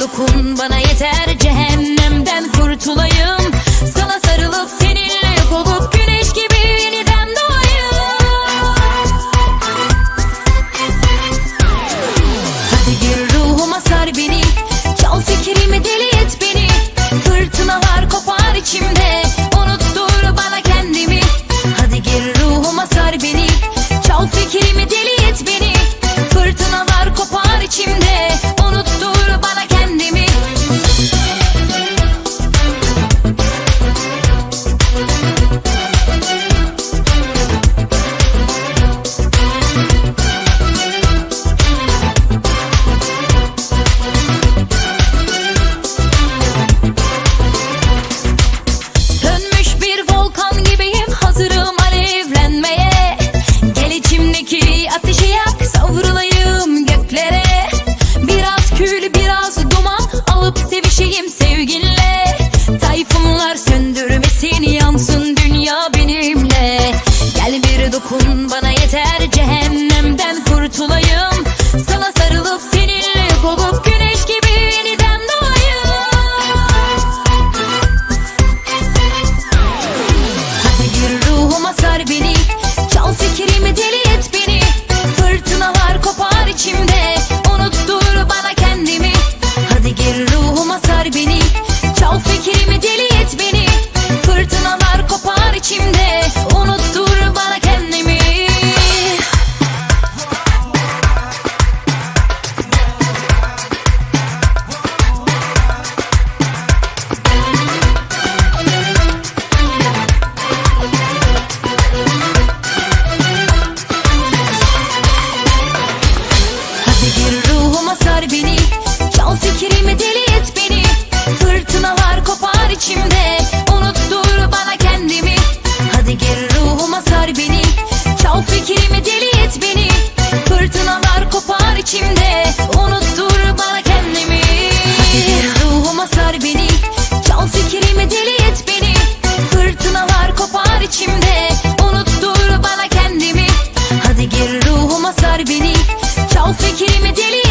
dokun bana yeter 침대 Hadi gir ruhuma sar beni. Çal fikrimi deli.